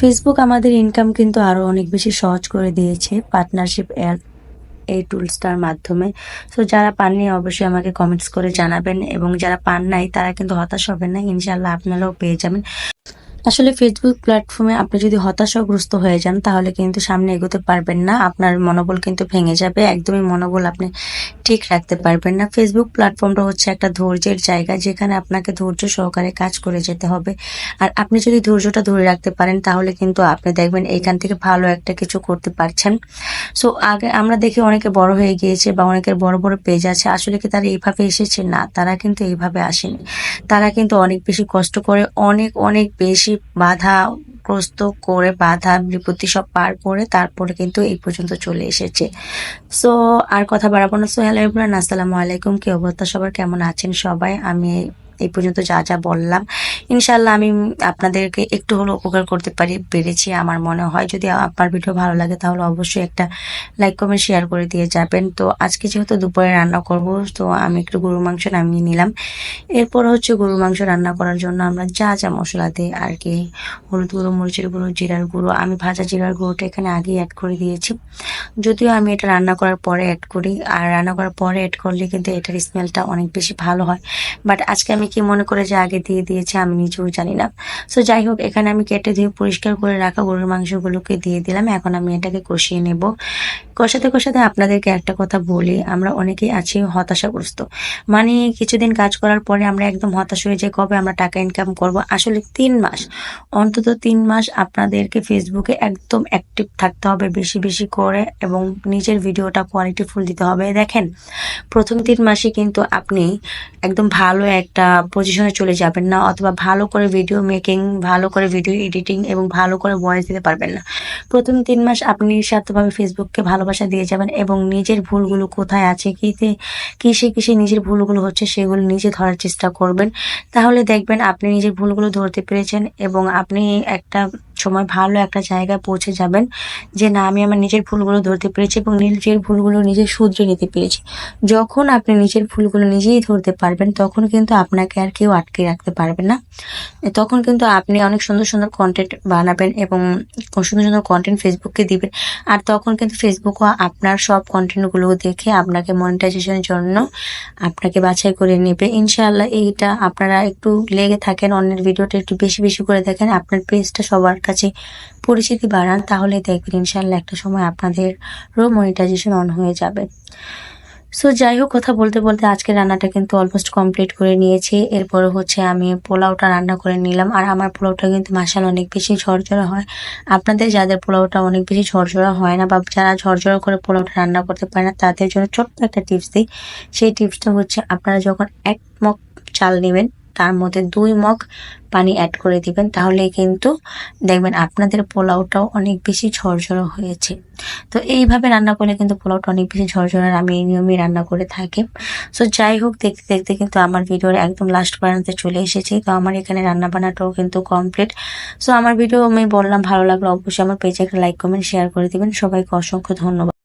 Facebook আমাদের income কিন্তু আরও অনেক বেশি সহজ করে দিয়েছে পার্টনারশিপ অ্যাপ এই টুলসটার মাধ্যমে। সো যারা পাননি অবশ্যই আমাকে কমেন্টস করে জানাবেন এবং যারা পান নাই, তারা কিন্তু হতাশ হবেন না। ইনশাল্লাহ আপনারাও পেয়ে যাবেন। আসলে ফেসবুক প্ল্যাটফর্মে আপনি যদি হতাশাগ্রস্ত হয়ে যান, তাহলে কিন্তু সামনে এগোতে পারবেন না। আপনার মনোবল কিন্তু ভেঙে যাবে। একদমই মনোবল আপনি ঠিক রাখতে পারবেন না। ফেসবুক প্ল্যাটফর্মটা হচ্ছে একটা ধৈর্যের জায়গা, যেখানে আপনাকে ধৈর্য সহকারে কাজ করে যেতে হবে। আর আপনি যদি ধৈর্যটা ধরে রাখতে পারেন, তাহলে কিন্তু আপনি দেখবেন এখান থেকে ভালো একটা কিছু করতে পারছেন। সো আগে আমরা দেখি অনেকে বড় হয়ে গিয়েছে বা অনেকের বড় বড় পেজ আছে। আসলে কি তারা এইভাবে এসেছে? না, তারা কিন্তু এইভাবে আসেনি। তারা কিন্তু অনেক বেশি কষ্ট করে, অনেক অনেক বেশি বাধা গ্রস্ত করে, বাধা বিপত্তি সব পার করে তারপরে কিন্তু এই পর্যন্ত চলে এসেছে। সো আর কথা বাড়াবো না। সোহেল ইমরান আসসালামু আলাইকুম। কি অবস্থা? সবার কেমন আছেন সবাই? আমি এই পর্যন্ত যা যা বললাম। ইনশাল্লাহ আমি আপনাদেরকে একটু হলেও উপকার করতে পারি পেরেছি আমার মনে হয়। যদি আপনার ভিডিও ভালো লাগে তাহলে অবশ্যই একটা লাইক, কমেন্ট, শেয়ার করে দিয়ে যাবেন। তো আজকে যেহেতু দুপুরে রান্না করব, তো আমি একটু গরু মাংস নামিয়ে নিলাম। এরপর হচ্ছে গরু মাংস রান্না করার জন্য আমরা যা যা মশলা দিই, আর কি হলুদ গুঁড়ো, মরিচের গুঁড়ো, জিরার গুঁড়ো। আমি ভাজা জিরার গুঁড়োটা এখানে আগেই অ্যাড করে দিয়েছি। যদিও আমি এটা রান্না করার পরে অ্যাড করি, আর রান্না করার পরে অ্যাড করলে কিন্তু এটার স্মেলটা অনেক বেশি ভালো হয়। বাট আজকে আমি কি মনে করে যে আগে দিয়ে দিয়েছে, আমি নিজেও জানি না। সো যাই হোক এখানে আমি কেটে দিয়ে পরিষ্কার করে রাখা গরুর মাংসগুলোকে দিয়ে দিলাম। এখন আমি এটাকে কষিয়ে নেব। কষাতে কষাতে আপনাদেরকে একটা কথা বলি, আমরা অনেকেই আছি হতাশাগ্রস্ত। মানে কিছুদিন কাজ করার পরে আমরা একদম হতাশ হয়ে যাই, কবে আমরা টাকা ইনকাম করব? আসলে তিন মাস। অন্তত তিন মাস আপনাদেরকে ফেসবুকে একদম অ্যাক্টিভ থাকতে হবে, বেশি বেশি করে এবং নিজের ভিডিওটা কোয়ালিটিফুল দিতে হবে। দেখেন, প্রথম তিন মাসে কিন্তু আপনি একদম ভালো একটা পজিশনে চলে যাবেন না, অথবা ভালো করে ভিডিও মেকিং ভালো করে ভিডিও এডিটিং এবং ভালো করে ভয়েস দিতে পারবেন না। প্রথম তিন মাস আপনি নিঃস্বার্থভাবে ফেসবুককে ভালোবাসা দিয়ে যাবেন এবং নিজের ভুলগুলো কোথায় আছে, কিতে, কিসে কিসে নিজের ভুলগুলো হচ্ছে সেগুলো নিজে ধরার চেষ্টা করবেন। তাহলে দেখবেন আপনি নিজের ভুলগুলো ধরতে পেরেছেন এবং আপনি একটা সময় ভালো একটা জায়গায় পৌঁছে যাবেন যে না, আমি আমার নিজের ভুলগুলো ধরতে পেরেছি এবং নিজের ভুলগুলো নিজে শুধরে নিতে পেরেছি। যখন আপনি নিজের ভুলগুলো নিজেই ধরতে পারবেন, তখন কিন্তু আপনাকে আর কেউ আটকে রাখতে পারবে না। তখন কিন্তু আপনি অনেক সুন্দর সুন্দর কন্টেন্ট বানাবেন এবং সুন্দর সুন্দর কন্টেন্ট ফেসবুককে দিবেন। আর তখন কিন্তু ফেসবুকও আপনার সব কন্টেন্টগুলো দেখে আপনাকে মনিটাইজেশনের জন্য আপনাকে বাছাই করে নেবে। ইনশাআল্লাহ এইটা আপনারা একটু লেগে থাকেন, অন্যের ভিডিওটা একটু বেশি বেশি করে দেখেন, আপনার পেজটা সবার কাছে পরিচিতি বাড়ান, তাহলে দেখবেন ইনশাআল্লাহ একটা সময় আপনাদেরও মনিটাইজেশন অন হয়ে যাবে। সো যাই হোক কথা বলতে বলতে আজকে রান্নাটা কিন্তু অলমোস্ট কমপ্লিট করে নিয়েছি। এরপরে হচ্ছে আমি পোলাওটা রান্না করে নিলাম। আর আমার পোলাওটা কিন্তু মাসাল অনেক বেশি ঝরঝরা হয়। আপনাদের যাদের পোলাওটা অনেক বেশি ঝরঝরা হয় না বা যারা ঝরঝরা করে পোলাওটা রান্না করতে পারে না, তাদের জন্য ছোট্ট একটা টিপস দিই। সেই টিপসটা হচ্ছে আপনারা যখন এক মগ চাল নেবেন তার মধ্যে দুই মগ পানি অ্যাড করে দিবেন। তাহলে কিন্তু দেখবেন আপনাদের পোলাওটাও অনেক বেশি ঝরঝরা হয়েছে। তো এইভাবে রান্না করলে কিন্তু পোলাওটা অনেক বেশি ঝরঝরা আমি এই নিয়মেই রান্না করে থাকি। সো যাই হোক, দেখতে দেখতে কিন্তু আমার ভিডিওর একদম লাস্ট পর্যন্ত চলে এসেছি। তো আমার এখানে রান্না বান্নাটাও কিন্তু কমপ্লিট সো আমার ভিডিও আমি বললাম ভালো লাগল, অবশ্যই আমার পেজে একটা লাইক কমেন্ট শেয়ার করে দিবেন। সবাইকে অসংখ্য ধন্যবাদ।